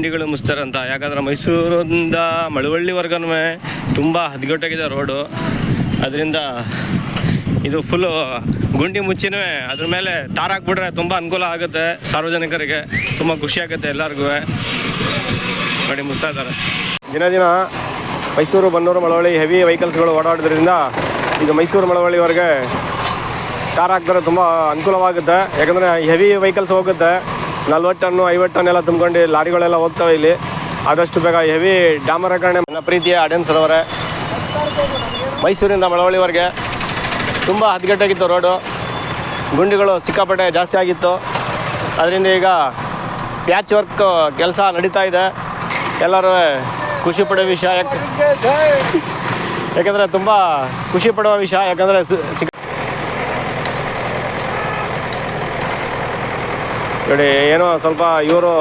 ಗುಂಡಿಗಳು ಮುಚ್ತಾರಂತ ಯಾಕಂದ್ರೆ ಮೈಸೂರಿಂದ ಮಳವಳ್ಳಿವರೆಗೂ ತುಂಬ ಹದಗೆಟ್ಟಾಗಿದೆ ರೋಡು. ಅದರಿಂದ ಇದು ಫುಲ್ಲು ಗುಂಡಿ ಮುಚ್ಚಿನೂ ಅದ್ರ ಮೇಲೆ ತಾರ ಹಾಕ್ಬಿಟ್ರೆ ತುಂಬ ಅನುಕೂಲ ಆಗುತ್ತೆ ಸಾರ್ವಜನಿಕರಿಗೆ. ತುಂಬ ಖುಷಿ ಆಗುತ್ತೆ ಎಲ್ಲರಿಗೂ. ನೋಡಿ ಮುಚ್ತಾ ಇದ್ದಾರೆ. ದಿನ ದಿನ ಮೈಸೂರು, ಬನ್ನೂರು, ಮಳವಳ್ಳಿ ಹೆವಿ ವೆಹಿಕಲ್ಸ್ಗಳು ಓಡಾಡೋದ್ರಿಂದ ಇದು ಮೈಸೂರು ಮಳವಳ್ಳಿವರೆಗೆ ತಾರ ಹಾಕಿದ್ರೆ ತುಂಬ ಅನುಕೂಲವಾಗುತ್ತೆ. ಯಾಕಂದರೆ ಹೆವಿ ವೆಹಿಕಲ್ಸ್ ಹೋಗುತ್ತೆ. ನಲ್ವತ್ತು ಟನ್ನು, ಐವತ್ತು ಟನ್ ಎಲ್ಲ ತುಂಬ್ಕೊಂಡು ಲಾರಿಗಳೆಲ್ಲ ಹೋಗ್ತಾವೆ ಇಲ್ಲಿ. ಆದಷ್ಟು ಬೇಗ ಹೆವಿ ಡಾಮರೀಕರಣ ನನ್ನ ಪ್ರೀತಿಯ ಆಡಿಯನ್ಸ್ ಅವರೇ. ಮೈಸೂರಿಂದ ಮಳವಳ್ಳಿವರೆಗೆ ತುಂಬ ಹದಗೆಟ್ಟಾಗಿತ್ತು ರೋಡು. ಗುಂಡಿಗಳು ಸಿಕ್ಕಾಪಟ್ಟೆ ಜಾಸ್ತಿ ಆಗಿತ್ತು. ಅದರಿಂದ ಈಗ ಪ್ಯಾಚ್ ವರ್ಕ್ ಕೆಲಸ ನಡೀತಾ ಇದೆ. ಎಲ್ಲರೂ ಖುಷಿ ಪಡೋ ವಿಷಯ. ಯಾಕೆ ಯಾಕಂದರೆ ತುಂಬ ಖುಷಿ ಪಡುವ ವಿಷಯ. ಯಾಕಂದರೆ ಸಿಕ್ಕ ನೋಡಿ, ಏನೋ ಸ್ವಲ್ಪ ಇವರು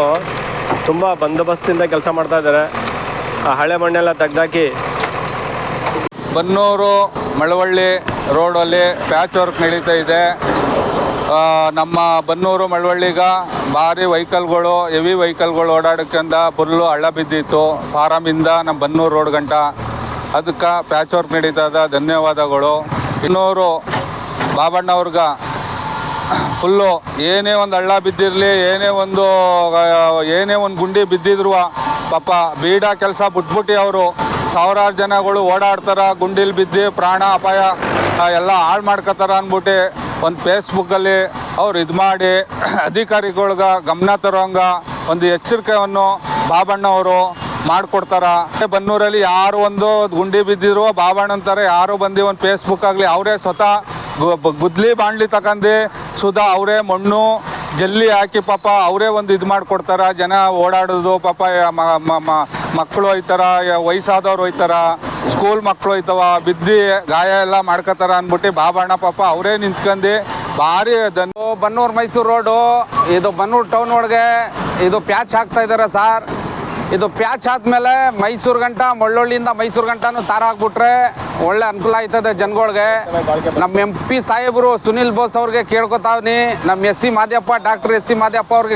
ತುಂಬ ಬಂದೋಬಸ್ತಿಂದ ಕೆಲಸ ಮಾಡ್ತಾ ಇದ್ದಾರೆ ಆ ಹಳೆ ಮಣ್ಣೆಲ್ಲ ತೆಗ್ದಾಕಿ. ಬನ್ನೂರು, ಮಳವಳ್ಳಿ ರೋಡಲ್ಲಿ ಪ್ಯಾಚ್ ವರ್ಕ್ ನಡೀತಾ ಇದೆ. ನಮ್ಮ ಬನ್ನೂರು, ಮಳವಳ್ಳಿಗ ಭಾರಿ ವೆಹಿಕಲ್ಗಳು, ಹೆವಿ ವೆಹಿಕಲ್ಗಳು ಓಡಾಡೋಕ್ಕಿಂತ ಫುಲ್ಲು ಹಳ್ಳ ಬಿದ್ದಿತ್ತು. ಫಾರಮಿಂದ ನಮ್ಮ ಬನ್ನೂರು ರೋಡ್ ಗಂಟ. ಅದಕ್ಕೆ ಪ್ಯಾಚ್ ವರ್ಕ್ ನಡೀತದ ಧನ್ಯವಾದಗಳು. ಇನ್ನೂರು ಬಾಬಣ್ಣವ್ರಿಗೆ ಫುಲ್ಲು ಏನೇ ಒಂದು ಹಳ್ಳ ಬಿದ್ದಿರಲಿ, ಏನೇ ಒಂದು ಏನೇ ಒಂದು ಗುಂಡಿ ಬಿದ್ದಿದ್ರು, ಪಾಪ ಬೀಡ ಕೆಲಸ ಬಿಟ್ಬಿಟ್ಟು ಅವರು. ಸಾವಿರಾರು ಜನಗಳು ಓಡಾಡ್ತಾರೆ, ಗುಂಡಿಲಿ ಬಿದ್ದು ಪ್ರಾಣ ಅಪಾಯ ಎಲ್ಲ ಹಾಳು ಮಾಡ್ಕೋತಾರ ಅಂದ್ಬಿಟ್ಟು ಒಂದು ಫೇಸ್ಬುಕ್ಕಲ್ಲಿ ಅವ್ರು ಇದು ಮಾಡಿ, ಅಧಿಕಾರಿಗಳ್ಗೆ ಗಮನ ತರೋಂಗ ಒಂದು ಎಚ್ಚರಿಕೆಯನ್ನು ಬಾಬಣ್ಣವರು ಮಾಡಿಕೊಡ್ತಾರ. ಬನ್ನೂರಲ್ಲಿ ಯಾರು ಒಂದು ಗುಂಡಿ ಬಿದ್ದಿರೋ ಬಾಬಣ್ಣ ಅಂತಾರೆ ಯಾರು ಬಂದು ಒಂದು ಫೇಸ್ಬುಕ್ ಆಗಲಿ, ಅವರೇ ಸ್ವತಃ ಗುದ್ಲಿ ಬಾಣ್ಲಿ ತಕಂಡು ಸುಧಾ ಅವರೇ, ಮಣ್ಣು, ಜಲ್ಲಿ ಹಾಕಿ ಪಾಪ ಅವರೇ ಒಂದು ಇದು ಮಾಡಿಕೊಡ್ತಾರ. ಜನ ಓಡಾಡೋದು, ಪಾಪ ಮಕ್ಕಳು ಹೋಯ್ತಾರ ವಯಸ್ಸಾದವ್ರು ಹೋಯ್ತಾರ ಸ್ಕೂಲ್ ಮಕ್ಕಳು ಹೋಯ್ತವ, ಬಿದ್ದು ಗಾಯ ಎಲ್ಲ ಮಾಡ್ಕೋತಾರ ಅಂದ್ಬಿಟ್ಟು ಬಾಬಣ್ಣ ಪಾಪ ಅವರೇ ನಿಂತ್ಕೊಂಡು ಭಾರಿ ಬನ್ನೂರು ಮೈಸೂರು ರೋಡು, ಇದು ಬನ್ನೂರು ಟೌನ್ ಒಳಗೆ, ಇದು ಪ್ಯಾಚ್ ಹಾಕ್ತಾ ಇದ್ದಾರೆ ಸರ್. ಇದು ಪ್ಯಾಚ್ ಆದ್ಮೇಲೆ ಮೈಸೂರು ಗಂಟ, ಮಳ್ಳೊಳ್ಳಿಯಿಂದ ಮೈಸೂರು ಗಂಟನೂ ತಾರ ಹಾಕ್ಬಿಟ್ರೆ ಒಳ್ಳೆ ಅನುಕೂಲ ಆಯ್ತದೆ ಜನಗಳಿಗೆ. ನಮ್ಮ ಎಂ ಪಿ ಸಾಹೇಬರು ಸುನಿಲ್ ಬೋಸ್ ಅವ್ರಿಗೆ ಕೇಳ್ಕೊತಾವ್ನಿ ನಮ್ಮ S C Madyappa, doctor S C Madyappa ಅವ್ರಿಗೆ